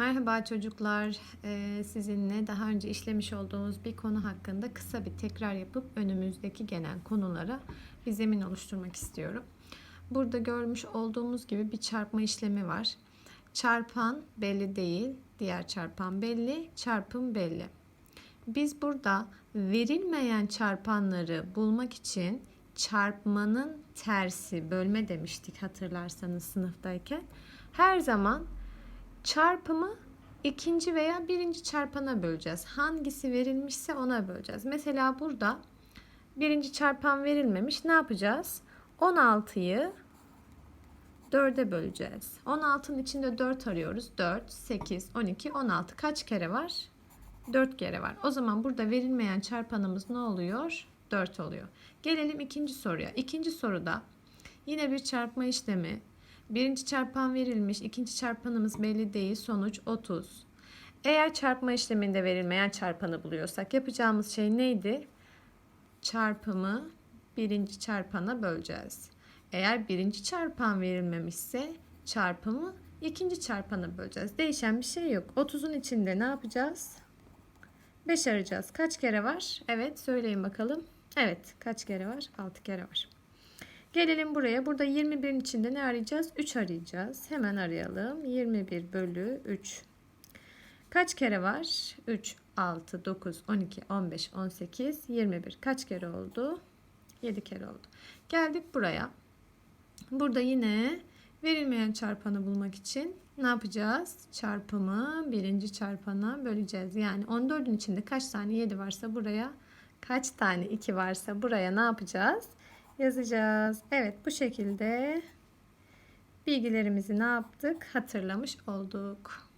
Merhaba çocuklar. Ee, sizinle daha önce işlemiş olduğumuz bir konu hakkında kısa bir tekrar yapıp önümüzdeki genel konulara bir zemin oluşturmak istiyorum. Burada görmüş olduğumuz gibi bir çarpma işlemi var. Çarpan belli değil, diğer çarpan belli, çarpım belli. Biz burada verilmeyen çarpanları bulmak için çarpmanın tersi bölme demiştik hatırlarsanız sınıftayken. Her zaman çarpımı ikinci veya birinci çarpana böleceğiz. Hangisi verilmişse ona böleceğiz. Mesela burada birinci çarpan verilmemiş. Ne yapacağız? 16'yı 4'e böleceğiz. 16'nın içinde 4 arıyoruz. 4, 8, 12, 16 kaç kere var? 4 kere var. O zaman burada verilmeyen çarpanımız ne oluyor? 4 oluyor. Gelelim ikinci soruya. İkinci soruda yine bir çarpma işlemi. Birinci çarpan verilmiş, ikinci çarpanımız belli değil. Sonuç 30. Eğer çarpma işleminde verilmeyen çarpanı buluyorsak yapacağımız şey neydi? Çarpımı birinci çarpana böleceğiz. Eğer birinci çarpan verilmemişse çarpımı ikinci çarpana böleceğiz. Değişen bir şey yok. 30'un içinde ne yapacağız? 5 arayacağız. Kaç kere var? Evet söyleyin bakalım. Evet kaç kere var? 6 kere var. Gelelim buraya. Burada 21'in içinde ne arayacağız? 3 arayacağız. Hemen arayalım. 21 bölü 3. Kaç kere var? 3, 6, 9, 12, 15, 18, 21. Kaç kere oldu? 7 kere oldu. Geldik buraya. Burada yine verilmeyen çarpanı bulmak için ne yapacağız? Çarpımı birinci çarpana böleceğiz. Yani 14'ün içinde kaç tane 7 varsa buraya kaç tane 2 varsa buraya ne yapacağız? Yazacağız. Evet bu şekilde bilgilerimizi ne yaptık? Hatırlamış olduk.